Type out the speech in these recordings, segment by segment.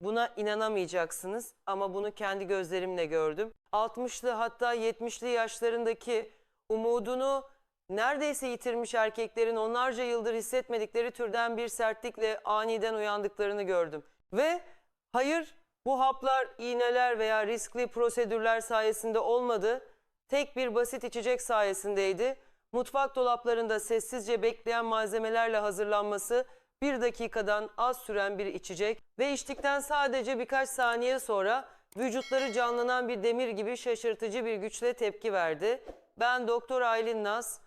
Buna inanamayacaksınız ama bunu kendi gözlerimle gördüm. 60'lı hatta 70'li yaşlarındaki umudunu neredeyse yitirmiş erkeklerin onlarca yıldır hissetmedikleri türden bir sertlikle aniden uyandıklarını gördüm. Ve hayır bu haplar, iğneler veya riskli prosedürler sayesinde olmadı. Tek bir basit içecek sayesindeydi. Mutfak dolaplarında sessizce bekleyen malzemelerle hazırlanması bir dakikadan az süren bir içecek ve içtikten sadece birkaç saniye sonra vücutları canlanan bir demir gibi şaşırtıcı bir güçle tepki verdi. Ben Doktor Aylin Naz,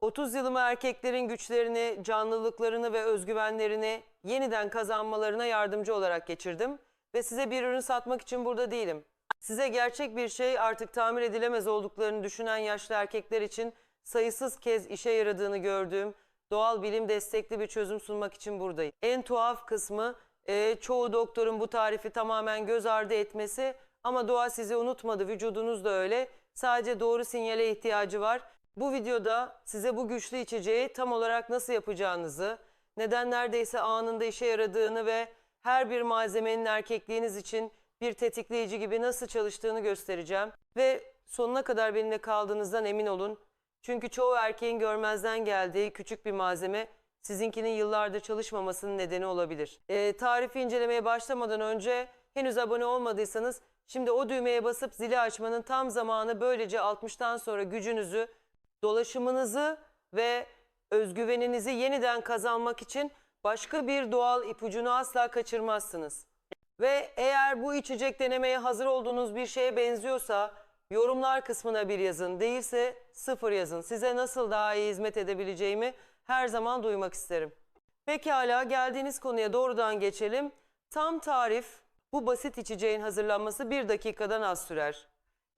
30 yılımı erkeklerin güçlerini, canlılıklarını ve özgüvenlerini yeniden kazanmalarına yardımcı olarak geçirdim. Ve size bir ürün satmak için burada değilim. Size gerçek bir şey artık tamir edilemez olduklarını düşünen yaşlı erkekler için sayısız kez işe yaradığını gördüğüm doğal bilim destekli bir çözüm sunmak için buradayım. En tuhaf kısmı e, çoğu doktorun bu tarifi tamamen göz ardı etmesi ama doğa sizi unutmadı, vücudunuz da öyle. Sadece doğru sinyale ihtiyacı var. Bu videoda size bu güçlü içeceği tam olarak nasıl yapacağınızı, neden neredeyse anında işe yaradığını ve her bir malzemenin erkekliğiniz için bir tetikleyici gibi nasıl çalıştığını göstereceğim. Ve sonuna kadar benimle kaldığınızdan emin olun. Çünkü çoğu erkeğin görmezden geldiği küçük bir malzeme sizinkinin yıllardır çalışmamasının nedeni olabilir. Ee, tarifi incelemeye başlamadan önce henüz abone olmadıysanız şimdi o düğmeye basıp zili açmanın tam zamanı böylece 60'tan sonra gücünüzü, dolaşımınızı ve özgüveninizi yeniden kazanmak için başka bir doğal ipucunu asla kaçırmazsınız. Ve eğer bu içecek denemeye hazır olduğunuz bir şeye benziyorsa yorumlar kısmına bir yazın. Değilse sıfır yazın. Size nasıl daha iyi hizmet edebileceğimi her zaman duymak isterim. Pekala geldiğiniz konuya doğrudan geçelim. Tam tarif bu basit içeceğin hazırlanması bir dakikadan az sürer.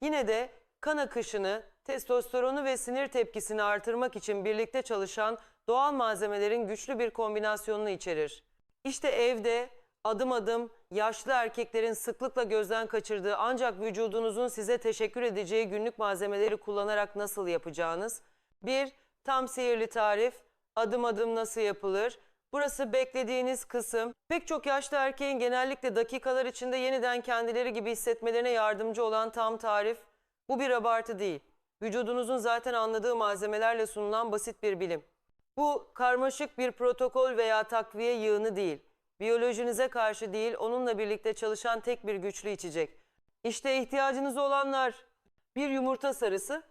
Yine de kan akışını, testosteronu ve sinir tepkisini artırmak için birlikte çalışan doğal malzemelerin güçlü bir kombinasyonunu içerir. İşte evde adım adım yaşlı erkeklerin sıklıkla gözden kaçırdığı ancak vücudunuzun size teşekkür edeceği günlük malzemeleri kullanarak nasıl yapacağınız. Bir, tam sihirli tarif, adım adım nasıl yapılır. Burası beklediğiniz kısım. Pek çok yaşlı erkeğin genellikle dakikalar içinde yeniden kendileri gibi hissetmelerine yardımcı olan tam tarif. Bu bir abartı değil. Vücudunuzun zaten anladığı malzemelerle sunulan basit bir bilim. Bu karmaşık bir protokol veya takviye yığını değil. Biyolojinize karşı değil, onunla birlikte çalışan tek bir güçlü içecek. İşte ihtiyacınız olanlar bir yumurta sarısı.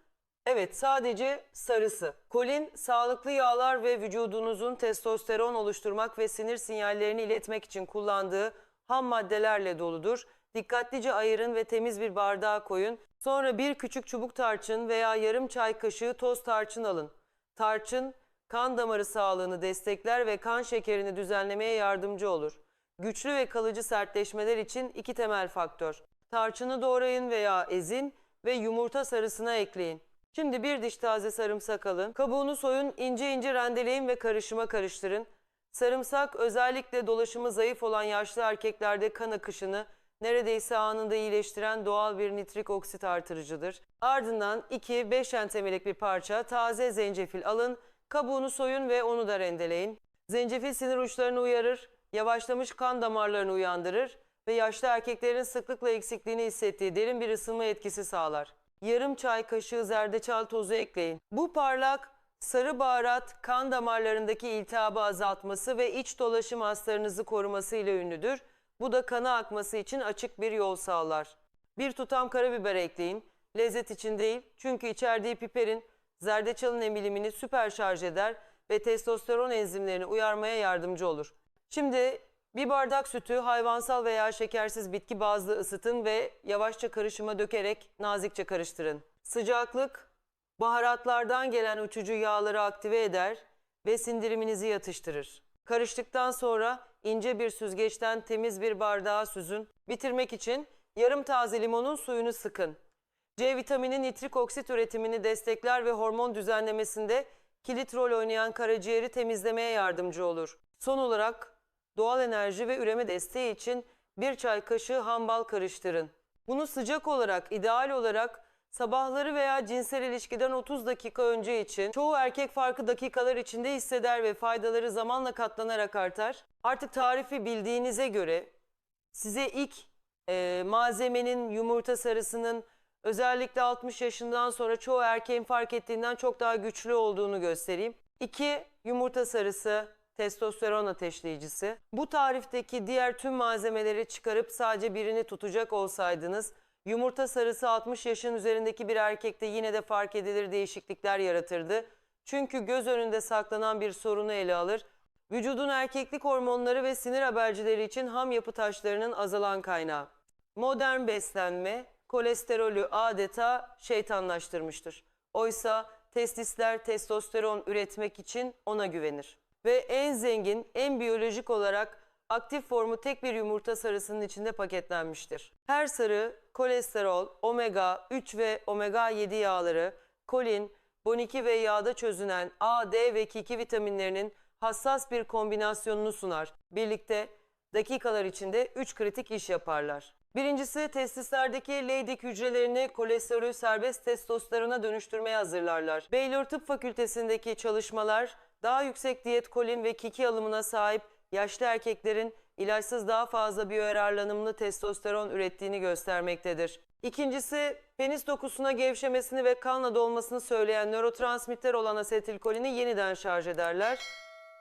Evet, sadece sarısı. Kolin, sağlıklı yağlar ve vücudunuzun testosteron oluşturmak ve sinir sinyallerini iletmek için kullandığı ham maddelerle doludur. Dikkatlice ayırın ve temiz bir bardağa koyun. Sonra bir küçük çubuk tarçın veya yarım çay kaşığı toz tarçın alın. Tarçın, kan damarı sağlığını destekler ve kan şekerini düzenlemeye yardımcı olur. Güçlü ve kalıcı sertleşmeler için iki temel faktör. Tarçını doğrayın veya ezin ve yumurta sarısına ekleyin. Şimdi bir diş taze sarımsak alın. Kabuğunu soyun, ince ince rendeleyin ve karışıma karıştırın. Sarımsak özellikle dolaşımı zayıf olan yaşlı erkeklerde kan akışını neredeyse anında iyileştiren doğal bir nitrik oksit artırıcıdır. Ardından 2-5 entemelik bir parça taze zencefil alın, kabuğunu soyun ve onu da rendeleyin. Zencefil sinir uçlarını uyarır, yavaşlamış kan damarlarını uyandırır ve yaşlı erkeklerin sıklıkla eksikliğini hissettiği derin bir ısınma etkisi sağlar. Yarım çay kaşığı zerdeçal tozu ekleyin. Bu parlak, sarı baharat kan damarlarındaki iltihabı azaltması ve iç dolaşım haslarınızı koruması ile ünlüdür. Bu da kana akması için açık bir yol sağlar. Bir tutam karabiber ekleyin. Lezzet için değil çünkü içerdiği piperin zerdeçalın emilimini süper şarj eder ve testosteron enzimlerini uyarmaya yardımcı olur. Şimdi bir bardak sütü hayvansal veya şekersiz bitki bazlı ısıtın ve yavaşça karışıma dökerek nazikçe karıştırın. Sıcaklık baharatlardan gelen uçucu yağları aktive eder ve sindiriminizi yatıştırır. Karıştıktan sonra ince bir süzgeçten temiz bir bardağa süzün. Bitirmek için yarım taze limonun suyunu sıkın. C vitamini nitrik oksit üretimini destekler ve hormon düzenlemesinde kilit rol oynayan karaciğeri temizlemeye yardımcı olur. Son olarak doğal enerji ve üreme desteği için bir çay kaşığı ham bal karıştırın. Bunu sıcak olarak, ideal olarak sabahları veya cinsel ilişkiden 30 dakika önce için çoğu erkek farkı dakikalar içinde hisseder ve faydaları zamanla katlanarak artar. Artık tarifi bildiğinize göre size ilk e, malzemenin yumurta sarısının özellikle 60 yaşından sonra çoğu erkeğin fark ettiğinden çok daha güçlü olduğunu göstereyim. 2. Yumurta sarısı testosteron ateşleyicisi. Bu tarifteki diğer tüm malzemeleri çıkarıp sadece birini tutacak olsaydınız yumurta sarısı 60 yaşın üzerindeki bir erkekte yine de fark edilir değişiklikler yaratırdı. Çünkü göz önünde saklanan bir sorunu ele alır. Vücudun erkeklik hormonları ve sinir habercileri için ham yapı taşlarının azalan kaynağı. Modern beslenme kolesterolü adeta şeytanlaştırmıştır. Oysa testisler testosteron üretmek için ona güvenir. Ve en zengin, en biyolojik olarak aktif formu tek bir yumurta sarısının içinde paketlenmiştir. Her sarı kolesterol, omega 3 ve omega 7 yağları, kolin, B12 ve yağda çözünen A, D ve K2 vitaminlerinin hassas bir kombinasyonunu sunar. Birlikte dakikalar içinde 3 kritik iş yaparlar. Birincisi testislerdeki Leydig hücrelerini kolesterolü serbest testosterona dönüştürmeye hazırlarlar. Baylor Tıp Fakültesindeki çalışmalar daha yüksek diyet kolin ve kiki alımına sahip yaşlı erkeklerin ilaçsız daha fazla biyoyararlanımlı testosteron ürettiğini göstermektedir. İkincisi penis dokusuna gevşemesini ve kanla dolmasını söyleyen nörotransmitter olan asetilkolini yeniden şarj ederler.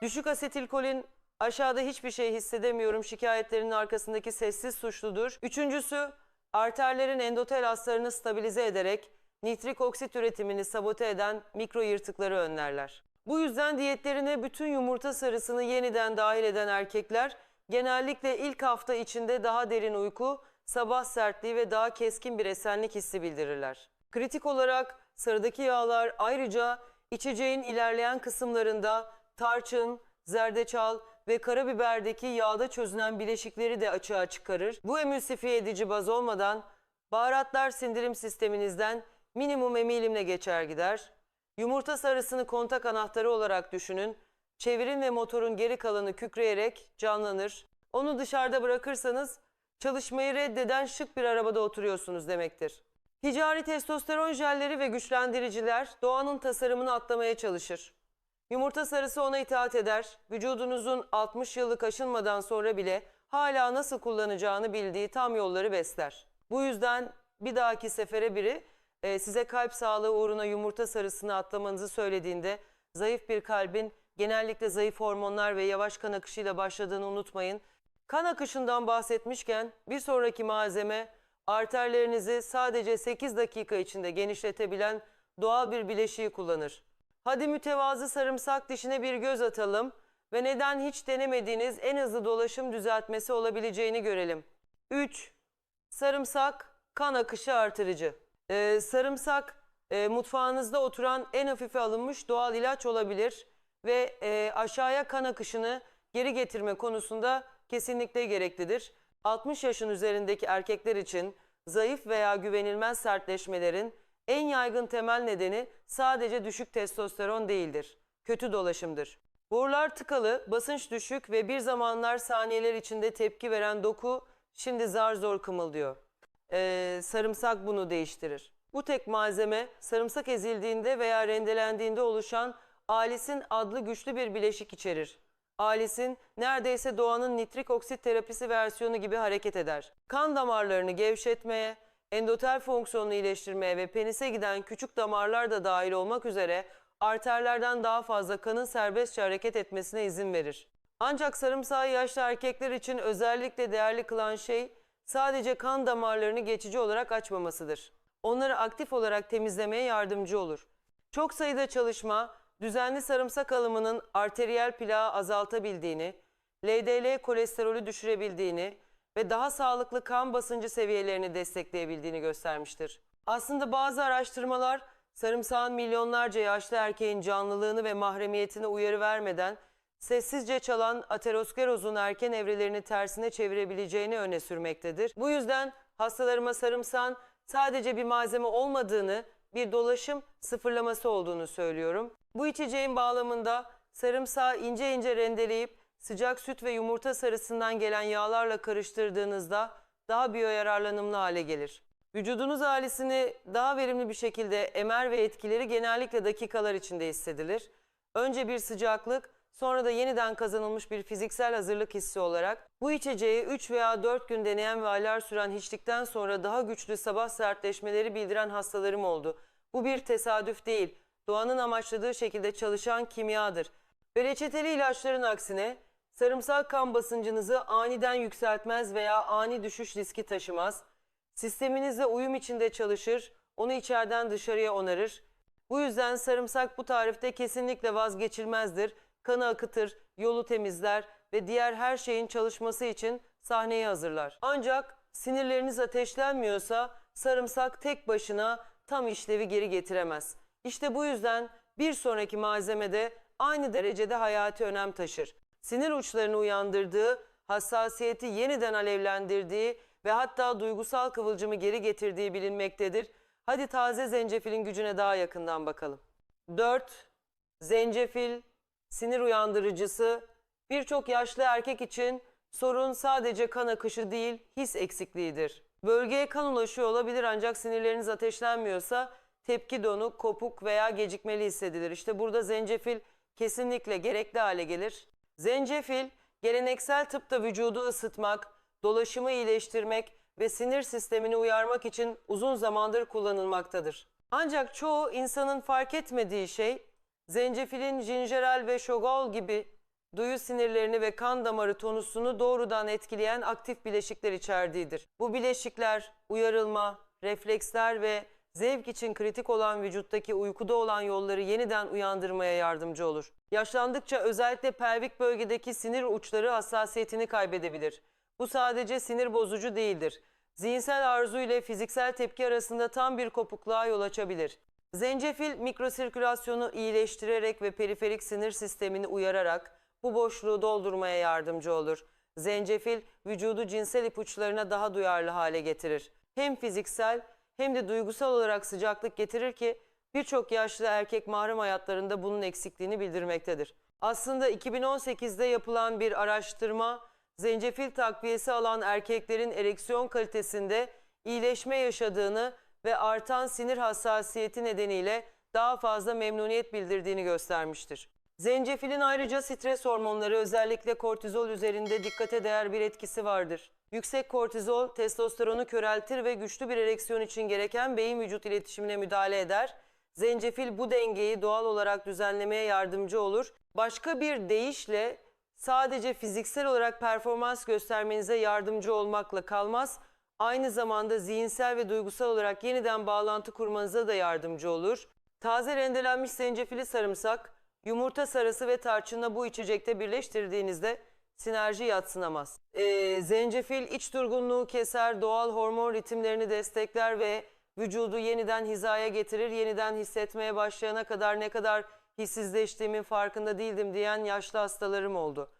Düşük asetilkolin aşağıda hiçbir şey hissedemiyorum şikayetlerinin arkasındaki sessiz suçludur. Üçüncüsü arterlerin endotel haslarını stabilize ederek nitrik oksit üretimini sabote eden mikro yırtıkları önlerler. Bu yüzden diyetlerine bütün yumurta sarısını yeniden dahil eden erkekler genellikle ilk hafta içinde daha derin uyku, sabah sertliği ve daha keskin bir esenlik hissi bildirirler. Kritik olarak sarıdaki yağlar ayrıca içeceğin ilerleyen kısımlarında tarçın, zerdeçal ve karabiberdeki yağda çözünen bileşikleri de açığa çıkarır. Bu emülsifiye edici baz olmadan baharatlar sindirim sisteminizden minimum emilimle geçer gider. Yumurta sarısını kontak anahtarı olarak düşünün. Çevirin ve motorun geri kalanı kükreyerek canlanır. Onu dışarıda bırakırsanız çalışmayı reddeden şık bir arabada oturuyorsunuz demektir. Ticari testosteron jelleri ve güçlendiriciler doğanın tasarımını atlamaya çalışır. Yumurta sarısı ona itaat eder. Vücudunuzun 60 yıllık aşınmadan sonra bile hala nasıl kullanacağını bildiği tam yolları besler. Bu yüzden bir dahaki sefere biri e, size kalp sağlığı uğruna yumurta sarısını atlamanızı söylediğinde zayıf bir kalbin genellikle zayıf hormonlar ve yavaş kan akışıyla başladığını unutmayın. Kan akışından bahsetmişken bir sonraki malzeme arterlerinizi sadece 8 dakika içinde genişletebilen doğal bir bileşiği kullanır. Hadi mütevazı sarımsak dişine bir göz atalım ve neden hiç denemediğiniz en hızlı dolaşım düzeltmesi olabileceğini görelim. 3. Sarımsak kan akışı artırıcı. Ee, sarımsak e, mutfağınızda oturan en hafife alınmış doğal ilaç olabilir ve e, aşağıya kan akışını geri getirme konusunda kesinlikle gereklidir. 60 yaşın üzerindeki erkekler için zayıf veya güvenilmez sertleşmelerin en yaygın temel nedeni sadece düşük testosteron değildir. Kötü dolaşımdır. Borular tıkalı, basınç düşük ve bir zamanlar saniyeler içinde tepki veren doku şimdi zar zor kımıldıyor. Ee, sarımsak bunu değiştirir. Bu tek malzeme sarımsak ezildiğinde veya rendelendiğinde oluşan alisin adlı güçlü bir bileşik içerir. Alisin neredeyse doğanın nitrik oksit terapisi versiyonu gibi hareket eder. Kan damarlarını gevşetmeye, endotel fonksiyonunu iyileştirmeye ve penise giden küçük damarlar da dahil olmak üzere arterlerden daha fazla kanın serbestçe hareket etmesine izin verir. Ancak sarımsağı yaşlı erkekler için özellikle değerli kılan şey sadece kan damarlarını geçici olarak açmamasıdır. Onları aktif olarak temizlemeye yardımcı olur. Çok sayıda çalışma düzenli sarımsak alımının arteriyel plağı azaltabildiğini, LDL kolesterolü düşürebildiğini ve daha sağlıklı kan basıncı seviyelerini destekleyebildiğini göstermiştir. Aslında bazı araştırmalar sarımsağın milyonlarca yaşlı erkeğin canlılığını ve mahremiyetine uyarı vermeden sessizce çalan aterosklerozun erken evrelerini tersine çevirebileceğini öne sürmektedir. Bu yüzden hastalarıma sarımsağın sadece bir malzeme olmadığını, bir dolaşım sıfırlaması olduğunu söylüyorum. Bu içeceğin bağlamında sarımsağı ince ince rendeleyip sıcak süt ve yumurta sarısından gelen yağlarla karıştırdığınızda daha biyoyararlanımlı hale gelir. Vücudunuz ailesini daha verimli bir şekilde emer ve etkileri genellikle dakikalar içinde hissedilir. Önce bir sıcaklık, sonra da yeniden kazanılmış bir fiziksel hazırlık hissi olarak bu içeceği 3 veya 4 gün deneyen ve aylar süren içtikten sonra daha güçlü sabah sertleşmeleri bildiren hastalarım oldu. Bu bir tesadüf değil, doğanın amaçladığı şekilde çalışan kimyadır. Ve reçeteli ilaçların aksine sarımsak kan basıncınızı aniden yükseltmez veya ani düşüş riski taşımaz. Sisteminizle uyum içinde çalışır, onu içeriden dışarıya onarır. Bu yüzden sarımsak bu tarifte kesinlikle vazgeçilmezdir. Kanı akıtır, yolu temizler ve diğer her şeyin çalışması için sahneyi hazırlar. Ancak sinirleriniz ateşlenmiyorsa sarımsak tek başına tam işlevi geri getiremez. İşte bu yüzden bir sonraki malzemede aynı derecede hayati önem taşır. Sinir uçlarını uyandırdığı, hassasiyeti yeniden alevlendirdiği ve hatta duygusal kıvılcımı geri getirdiği bilinmektedir. Hadi taze zencefilin gücüne daha yakından bakalım. 4. Zencefil, sinir uyandırıcısı. Birçok yaşlı erkek için sorun sadece kan akışı değil, his eksikliğidir. Bölgeye kan ulaşıyor olabilir ancak sinirleriniz ateşlenmiyorsa tepki donuk, kopuk veya gecikmeli hissedilir. İşte burada zencefil kesinlikle gerekli hale gelir. Zencefil, geleneksel tıpta vücudu ısıtmak, dolaşımı iyileştirmek ve sinir sistemini uyarmak için uzun zamandır kullanılmaktadır. Ancak çoğu insanın fark etmediği şey, zencefilin jinjeral ve şogol gibi duyu sinirlerini ve kan damarı tonusunu doğrudan etkileyen aktif bileşikler içerdiğidir. Bu bileşikler uyarılma, refleksler ve zevk için kritik olan vücuttaki uykuda olan yolları yeniden uyandırmaya yardımcı olur. Yaşlandıkça özellikle pelvik bölgedeki sinir uçları hassasiyetini kaybedebilir. Bu sadece sinir bozucu değildir. Zihinsel arzu ile fiziksel tepki arasında tam bir kopukluğa yol açabilir. Zencefil mikrosirkülasyonu iyileştirerek ve periferik sinir sistemini uyararak bu boşluğu doldurmaya yardımcı olur. Zencefil vücudu cinsel ipuçlarına daha duyarlı hale getirir. Hem fiziksel hem de duygusal olarak sıcaklık getirir ki birçok yaşlı erkek mahrem hayatlarında bunun eksikliğini bildirmektedir. Aslında 2018'de yapılan bir araştırma zencefil takviyesi alan erkeklerin ereksiyon kalitesinde iyileşme yaşadığını ve artan sinir hassasiyeti nedeniyle daha fazla memnuniyet bildirdiğini göstermiştir. Zencefilin ayrıca stres hormonları özellikle kortizol üzerinde dikkate değer bir etkisi vardır. Yüksek kortizol testosteronu köreltir ve güçlü bir ereksiyon için gereken beyin vücut iletişimine müdahale eder. Zencefil bu dengeyi doğal olarak düzenlemeye yardımcı olur. Başka bir deyişle sadece fiziksel olarak performans göstermenize yardımcı olmakla kalmaz. Aynı zamanda zihinsel ve duygusal olarak yeniden bağlantı kurmanıza da yardımcı olur. Taze rendelenmiş zencefili sarımsak, yumurta sarısı ve tarçınla bu içecekte birleştirdiğinizde sinerji yatsınamaz. Ee, zencefil iç durgunluğu keser, doğal hormon ritimlerini destekler ve vücudu yeniden hizaya getirir. Yeniden hissetmeye başlayana kadar ne kadar hissizleştiğimin farkında değildim diyen yaşlı hastalarım oldu.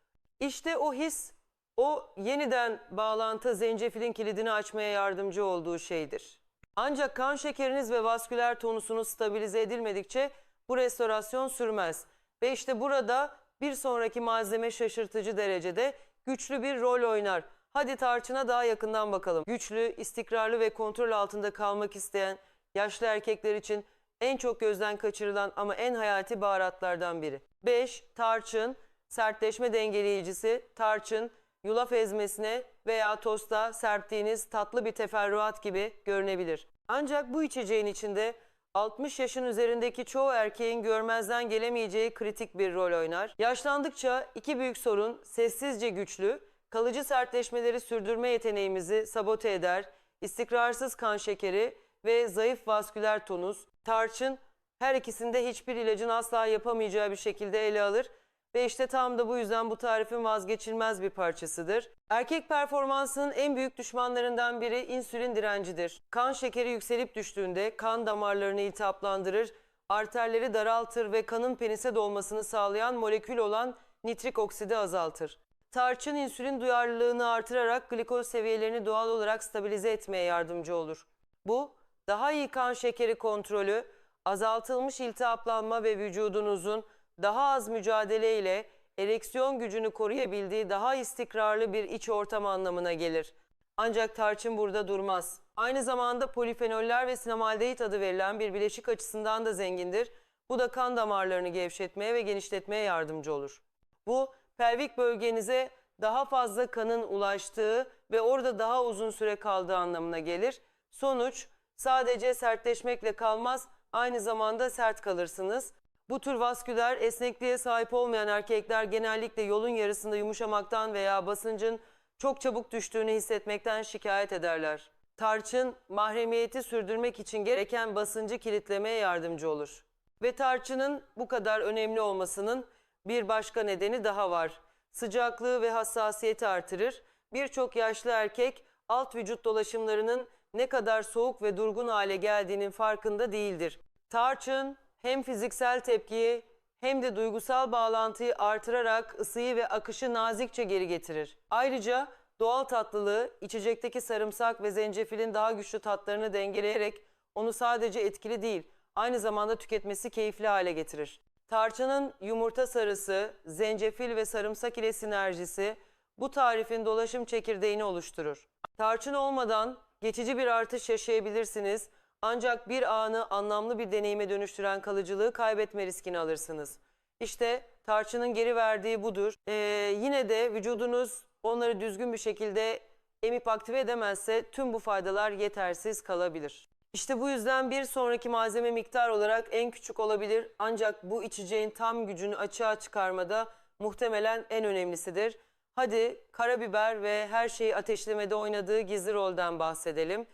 İşte o his, o yeniden bağlantı zencefilin kilidini açmaya yardımcı olduğu şeydir. Ancak kan şekeriniz ve vasküler tonusunuz stabilize edilmedikçe bu restorasyon sürmez. Ve işte burada bir sonraki malzeme şaşırtıcı derecede güçlü bir rol oynar. Hadi tarçına daha yakından bakalım. Güçlü, istikrarlı ve kontrol altında kalmak isteyen yaşlı erkekler için en çok gözden kaçırılan ama en hayati baharatlardan biri. 5. Tarçın, sertleşme dengeleyicisi, tarçın, yulaf ezmesine veya tosta serptiğiniz tatlı bir teferruat gibi görünebilir. Ancak bu içeceğin içinde 60 yaşın üzerindeki çoğu erkeğin görmezden gelemeyeceği kritik bir rol oynar. Yaşlandıkça iki büyük sorun sessizce güçlü, kalıcı sertleşmeleri sürdürme yeteneğimizi sabote eder, istikrarsız kan şekeri ve zayıf vasküler tonus, tarçın her ikisinde hiçbir ilacın asla yapamayacağı bir şekilde ele alır ve işte tam da bu yüzden bu tarifin vazgeçilmez bir parçasıdır. Erkek performansının en büyük düşmanlarından biri insülin direncidir. Kan şekeri yükselip düştüğünde kan damarlarını iltihaplandırır, arterleri daraltır ve kanın penise dolmasını sağlayan molekül olan nitrik oksidi azaltır. Tarçın insülin duyarlılığını artırarak glikoz seviyelerini doğal olarak stabilize etmeye yardımcı olur. Bu, daha iyi kan şekeri kontrolü, azaltılmış iltihaplanma ve vücudunuzun daha az mücadeleyle ereksiyon gücünü koruyabildiği daha istikrarlı bir iç ortam anlamına gelir. Ancak tarçın burada durmaz. Aynı zamanda polifenoller ve sinamaldehit adı verilen bir bileşik açısından da zengindir. Bu da kan damarlarını gevşetmeye ve genişletmeye yardımcı olur. Bu pelvik bölgenize daha fazla kanın ulaştığı ve orada daha uzun süre kaldığı anlamına gelir. Sonuç sadece sertleşmekle kalmaz, aynı zamanda sert kalırsınız. Bu tür vasküler esnekliğe sahip olmayan erkekler genellikle yolun yarısında yumuşamaktan veya basıncın çok çabuk düştüğünü hissetmekten şikayet ederler. Tarçın mahremiyeti sürdürmek için gereken basıncı kilitlemeye yardımcı olur. Ve tarçının bu kadar önemli olmasının bir başka nedeni daha var. Sıcaklığı ve hassasiyeti artırır. Birçok yaşlı erkek alt vücut dolaşımlarının ne kadar soğuk ve durgun hale geldiğinin farkında değildir. Tarçın hem fiziksel tepkiyi hem de duygusal bağlantıyı artırarak ısıyı ve akışı nazikçe geri getirir. Ayrıca doğal tatlılığı içecekteki sarımsak ve zencefilin daha güçlü tatlarını dengeleyerek onu sadece etkili değil, aynı zamanda tüketmesi keyifli hale getirir. Tarçının yumurta sarısı, zencefil ve sarımsak ile sinerjisi bu tarifin dolaşım çekirdeğini oluşturur. Tarçın olmadan geçici bir artış yaşayabilirsiniz ancak bir anı anlamlı bir deneyime dönüştüren kalıcılığı kaybetme riskini alırsınız. İşte tarçının geri verdiği budur. Ee, yine de vücudunuz onları düzgün bir şekilde emip aktive edemezse tüm bu faydalar yetersiz kalabilir. İşte bu yüzden bir sonraki malzeme miktar olarak en küçük olabilir ancak bu içeceğin tam gücünü açığa çıkarmada muhtemelen en önemlisidir. Hadi karabiber ve her şeyi ateşlemede oynadığı gizli rolden bahsedelim.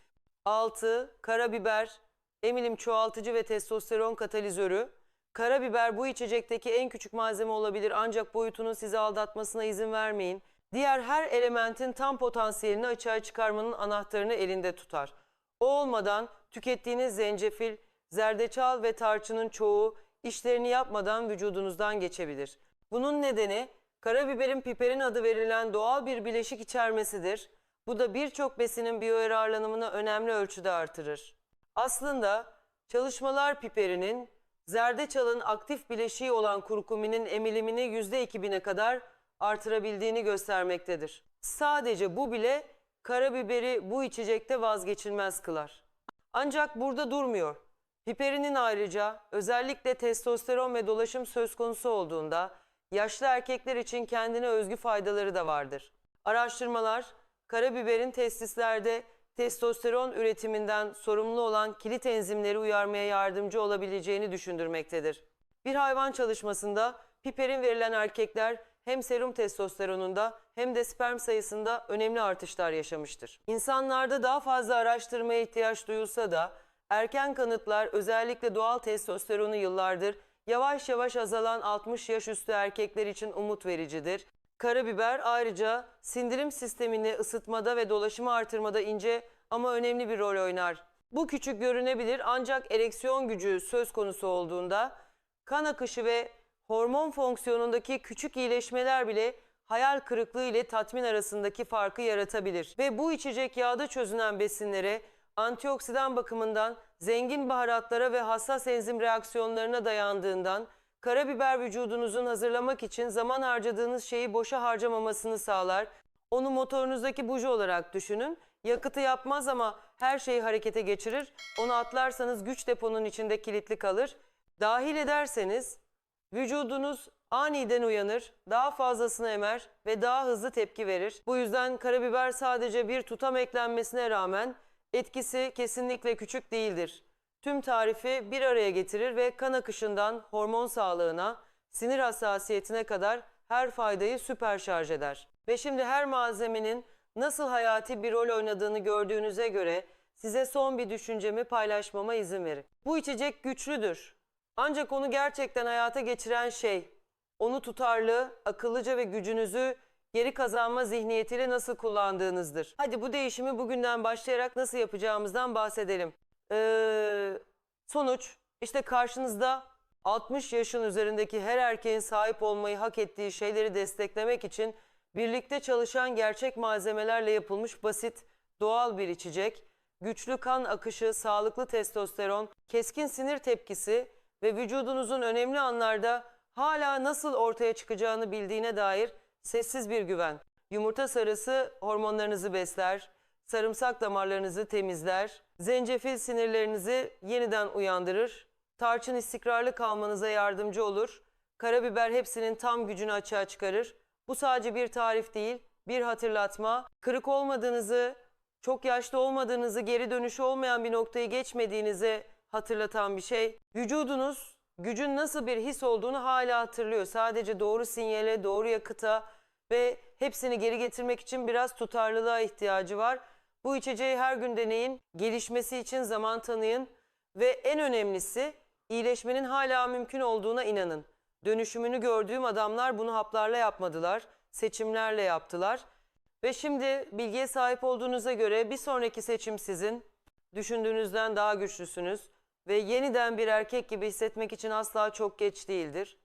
6. Karabiber, emilim çoğaltıcı ve testosteron katalizörü. Karabiber bu içecekteki en küçük malzeme olabilir ancak boyutunun sizi aldatmasına izin vermeyin. Diğer her elementin tam potansiyelini açığa çıkarmanın anahtarını elinde tutar. O olmadan tükettiğiniz zencefil, zerdeçal ve tarçının çoğu işlerini yapmadan vücudunuzdan geçebilir. Bunun nedeni karabiberin piperin adı verilen doğal bir bileşik içermesidir. Bu da birçok besinin biyoyararlanımını önemli ölçüde artırır. Aslında çalışmalar piperinin zerdeçalın aktif bileşiği olan kurkuminin emilimini %2000'e kadar artırabildiğini göstermektedir. Sadece bu bile karabiberi bu içecekte vazgeçilmez kılar. Ancak burada durmuyor. Piperinin ayrıca özellikle testosteron ve dolaşım söz konusu olduğunda yaşlı erkekler için kendine özgü faydaları da vardır. Araştırmalar karabiberin testislerde testosteron üretiminden sorumlu olan kilit enzimleri uyarmaya yardımcı olabileceğini düşündürmektedir. Bir hayvan çalışmasında piperin verilen erkekler hem serum testosteronunda hem de sperm sayısında önemli artışlar yaşamıştır. İnsanlarda daha fazla araştırmaya ihtiyaç duyulsa da erken kanıtlar özellikle doğal testosteronu yıllardır yavaş yavaş azalan 60 yaş üstü erkekler için umut vericidir. Karabiber ayrıca sindirim sistemini ısıtmada ve dolaşımı artırmada ince ama önemli bir rol oynar. Bu küçük görünebilir ancak ereksiyon gücü söz konusu olduğunda kan akışı ve hormon fonksiyonundaki küçük iyileşmeler bile hayal kırıklığı ile tatmin arasındaki farkı yaratabilir. Ve bu içecek yağda çözünen besinlere antioksidan bakımından zengin baharatlara ve hassas enzim reaksiyonlarına dayandığından karabiber vücudunuzun hazırlamak için zaman harcadığınız şeyi boşa harcamamasını sağlar. Onu motorunuzdaki buji olarak düşünün. Yakıtı yapmaz ama her şeyi harekete geçirir. Onu atlarsanız güç deponun içinde kilitli kalır. Dahil ederseniz vücudunuz aniden uyanır, daha fazlasını emer ve daha hızlı tepki verir. Bu yüzden karabiber sadece bir tutam eklenmesine rağmen etkisi kesinlikle küçük değildir. Tüm tarifi bir araya getirir ve kan akışından hormon sağlığına, sinir hassasiyetine kadar her faydayı süper şarj eder. Ve şimdi her malzemenin nasıl hayati bir rol oynadığını gördüğünüze göre size son bir düşüncemi paylaşmama izin verin. Bu içecek güçlüdür. Ancak onu gerçekten hayata geçiren şey, onu tutarlı, akıllıca ve gücünüzü geri kazanma zihniyetiyle nasıl kullandığınızdır. Hadi bu değişimi bugünden başlayarak nasıl yapacağımızdan bahsedelim. Ee, sonuç işte karşınızda 60 yaşın üzerindeki her erkeğin sahip olmayı hak ettiği şeyleri desteklemek için birlikte çalışan gerçek malzemelerle yapılmış basit, doğal bir içecek. Güçlü kan akışı, sağlıklı testosteron, keskin sinir tepkisi ve vücudunuzun önemli anlarda hala nasıl ortaya çıkacağını bildiğine dair sessiz bir güven. Yumurta sarısı hormonlarınızı besler, sarımsak damarlarınızı temizler, zencefil sinirlerinizi yeniden uyandırır, tarçın istikrarlı kalmanıza yardımcı olur, karabiber hepsinin tam gücünü açığa çıkarır. Bu sadece bir tarif değil, bir hatırlatma. Kırık olmadığınızı, çok yaşlı olmadığınızı, geri dönüşü olmayan bir noktayı geçmediğinizi hatırlatan bir şey. Vücudunuz gücün nasıl bir his olduğunu hala hatırlıyor. Sadece doğru sinyale, doğru yakıta ve hepsini geri getirmek için biraz tutarlılığa ihtiyacı var. Bu içeceği her gün deneyin, gelişmesi için zaman tanıyın ve en önemlisi iyileşmenin hala mümkün olduğuna inanın. Dönüşümünü gördüğüm adamlar bunu haplarla yapmadılar, seçimlerle yaptılar. Ve şimdi bilgiye sahip olduğunuza göre bir sonraki seçim sizin. Düşündüğünüzden daha güçlüsünüz ve yeniden bir erkek gibi hissetmek için asla çok geç değildir.